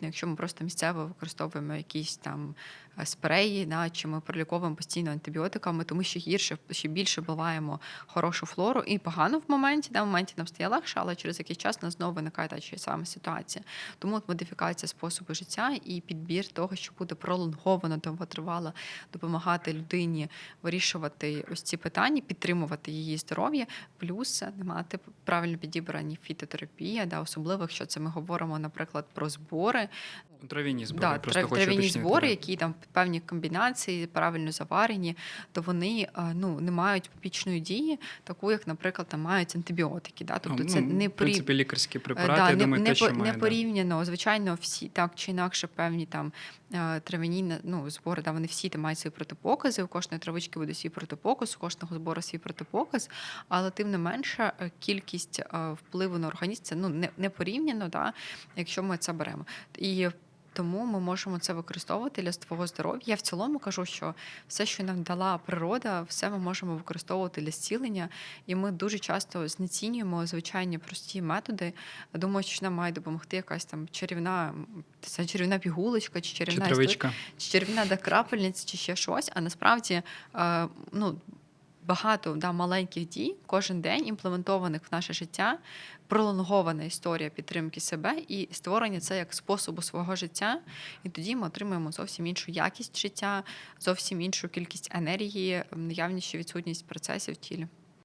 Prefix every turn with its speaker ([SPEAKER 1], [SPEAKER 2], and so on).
[SPEAKER 1] Якщо ми просто місцево використовуємо якісь там е, спреї, да, чи ми проліковуємо постійно антибіотиками, то ми ще гірше, ще більше вбиваємо хорошу флору і погано в моменті. Да, в моменті нам стає легше, але через якийсь час нас знову виникає та чи сама ситуація. Тому от модифікація способу життя і підбір того, що буде пролонговано довготривало, допомагати людині вирішувати ось ці питання, підтримувати її здоров'я, плюс мати правильно підібрані фітотерапія, да, особливо якщо це ми говоримо, наприклад, про збори.
[SPEAKER 2] культуры, Трав'яні збори.
[SPEAKER 1] Да,
[SPEAKER 2] просто
[SPEAKER 1] трав-
[SPEAKER 2] хочу
[SPEAKER 1] трав'яні збори, які там певні комбінації правильно заварені, то вони е, ну не мають побічної дії, таку як, наприклад, там мають антибіотики. Да? Тобто
[SPEAKER 2] Ну,
[SPEAKER 1] це не
[SPEAKER 2] в принципі лікарські
[SPEAKER 1] Е,
[SPEAKER 2] препарати,
[SPEAKER 1] да,
[SPEAKER 2] я
[SPEAKER 1] не,
[SPEAKER 2] думаю,
[SPEAKER 1] не,
[SPEAKER 2] те, що
[SPEAKER 1] по-
[SPEAKER 2] має,
[SPEAKER 1] не
[SPEAKER 2] да.
[SPEAKER 1] порівняно. Звичайно, всі так чи інакше певні там е, трав'яні ну, збори, да, вони всі там мають свої протипокази. У кожної травички буде свій протипоказ, у кожного збору свій протипоказ, але тим не менше кількість впливу на організм це ну не, не порівняно, да, якщо ми це беремо. І тому ми можемо це використовувати для свого здоров'я. Я в цілому кажу, що все, що нам дала природа, все ми можемо використовувати для зцілення. І ми дуже часто знецінюємо звичайні прості методи, думаючи, що нам має допомогти якась там чарівна, це чарівна пігулочка чи
[SPEAKER 2] Чи
[SPEAKER 1] чарівна історія чи чарівна крапельниця, чи ще щось. А насправді е, ну, багато да, маленьких дій кожен день імплементованих в наше життя, пролонгована історія підтримки себе і створення це як способу свого життя. І тоді ми отримуємо зовсім іншу якість життя, зовсім іншу кількість енергії, наявність відсутність процесів в тілі.